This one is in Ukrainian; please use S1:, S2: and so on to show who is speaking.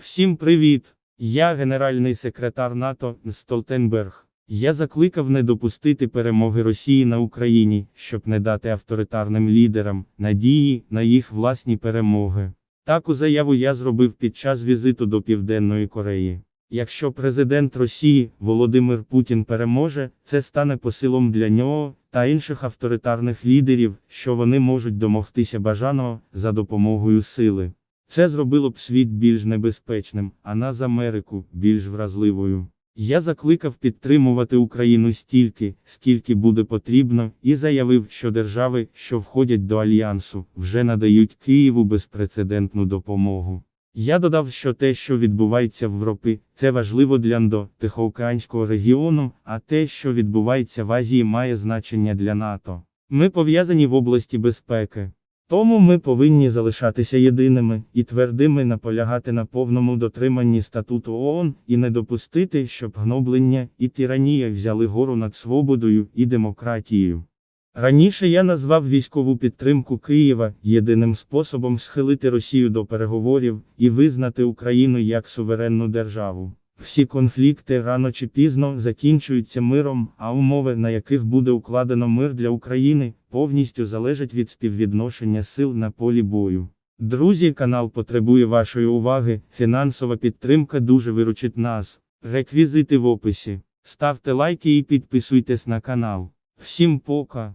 S1: Всім привіт! Я генеральний секретар НАТО Столтенберг. Я закликав не допустити перемоги Росії на Україні, щоб не дати авторитарним лідерам надії на їх власні перемоги. Таку заяву я зробив під час візиту до Південної Кореї. Якщо президент Росії Володимир Путін переможе, це стане посилом для нього та інших авторитарних лідерів, що вони можуть домогтися бажаного за допомогою сили. Це зробило б світ більш небезпечним, а нас Америку більш вразливою. Я закликав підтримувати Україну стільки, скільки буде потрібно, і заявив, що держави, що входять до альянсу, вже надають Києву безпрецедентну допомогу. Я додав, що те, що відбувається в Європі, це важливо для ндо Тихоокеанського регіону, а те, що відбувається в Азії, має значення для НАТО. Ми пов'язані в області безпеки. Тому ми повинні залишатися єдиними і твердими наполягати на повному дотриманні статуту ООН і не допустити, щоб гноблення і тиранія взяли гору над свободою і демократією. Раніше я назвав військову підтримку Києва єдиним способом схилити Росію до переговорів і визнати Україну як суверенну державу. Всі конфлікти рано чи пізно закінчуються миром, а умови, на яких буде укладено мир для України, повністю залежать від співвідношення сил на полі бою. Друзі, канал потребує вашої уваги, фінансова підтримка дуже виручить нас. Реквізити в описі. Ставте лайки і підписуйтесь на канал. Всім пока!